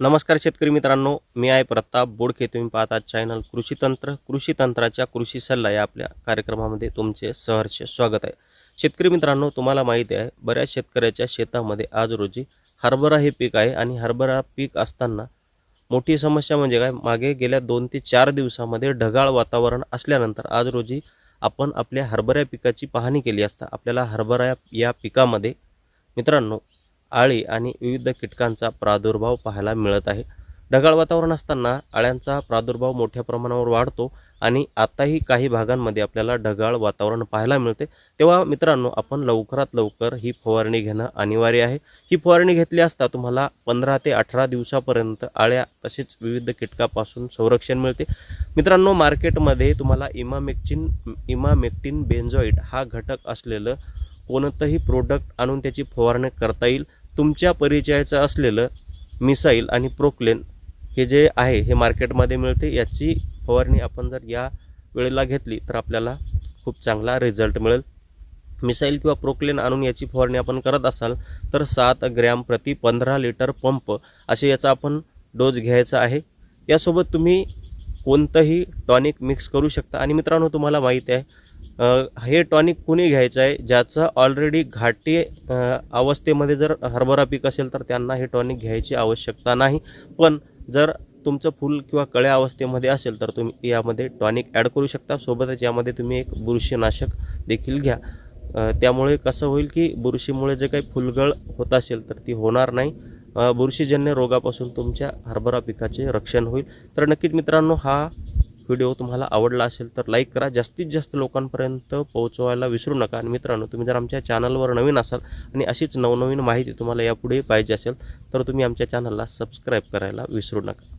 नमस्कार शेतकरी मित्रांनो मी आहे प्रताप बोडखे. तुम्ही पाहतात चॅनल कृषी तंत्र. कृषी तंत्राच्या कृषी सल्ला या आपल्या कार्यक्रमामध्ये तुमचे सहर्ष स्वागत आहे. शेतकरी मित्रांनो तुम्हाला माहिती आहे बऱ्याच शेतकऱ्याच्या शेतामध्ये आज रोजी हरभरा हे पीक आहे आणि हरभरा पीक असताना मोठी समस्या म्हणजे काय? मागे गेल्या दोन ते चार दिवसामध्ये ढगाळ वातावरण असल्यानंतर आज रोजी आपण आपल्या हरभऱ्या पिकाची पाहणी केली असता आपल्याला हरभरा या पिकामध्ये मित्रांनो आळी आणि विविध कीटकांचा प्रादुर्भाव पाहायला मिळत आहे. ढगाळ वातावरण असताना आळ्यांचा प्रादुर्भाव मोठ्या प्रमाणावर वाढतो आणि आताही काही भागांमध्ये आपल्याला ढगाळ वातावरण पाहायला मिळते. तेव्हा मित्रांनो आपण लवकरात लवकर ही फवारणी घेणं अनिवार्य आहे. ही फवारणी घेतली असता तुम्हाला पंधरा ते अठरा दिवसापर्यंत आळ्या तसेच विविध कीटकापासून संरक्षण मिळते. मित्रांनो मार्केटमध्ये तुम्हाला इमामेक्चिन इमामेक्टिन बेन्झॉईट हा घटक असलेलं कोणतंही प्रोडक्ट आणून त्याची फवारणी करता येईल. तुमच्या परिचयाचं असलेलं मिसाईल आणि प्रोक्लेन हे जे आहे हे मार्केटमध्ये मिळते याची फवारणी आपण जर या वेळेला घेतली तर आपल्याला खूप चांगला रिझल्ट मिळेल. मिसाईल किंवा प्रोक्लेन आणून याची फवारणी आपण करत असाल तर सात ग्रॅम प्रति पंधरा लिटर पंप असे याचा आपण डोस घ्यायचा आहे. यासोबत तुम्ही कोणतंही टॉनिक मिक्स करू शकता. आणि मित्रांनो तुम्हाला माहिती आहे हे टॉनिक कुणी घ्यायचं आहे? ज्याचं ऑलरेडी घाटी अवस्थेमध्ये जर हरभरा पीक असेल तर त्यांना हे टॉनिक घ्यायची आवश्यकता नाही. पण जर तुमचं फुल किंवा कळ्या अवस्थेमध्ये असेल तर तुम्ही यामध्ये टॉनिक ॲड करू शकता. सोबतच यामध्ये तुम्ही एक बुरशीनाशक देखील घ्या. त्यामुळे कसं होईल की बुरशीमुळे जे काही फुलगळ होत असेल तर ती होणार नाही. बुरशीजन्य रोगापासून तुमच्या हरभरा पिकाचे रक्षण होईल. तर नक्कीच मित्रांनो हा व्हिडिओ तुम्हाला आवडला असेल तर लाईक करा. जास्तीत जास्त लोकांपर्यंत पोहोचवायला विसरू नका. आणि मित्रांनो तुम्ही जर आमच्या चॅनलवर नवीन असाल आणि अशीच नवनवीन माहिती तुम्हाला यापुढे पाहिजे असेल तर तुम्ही आमच्या चॅनलला सबस्क्राईब करायला विसरू नका.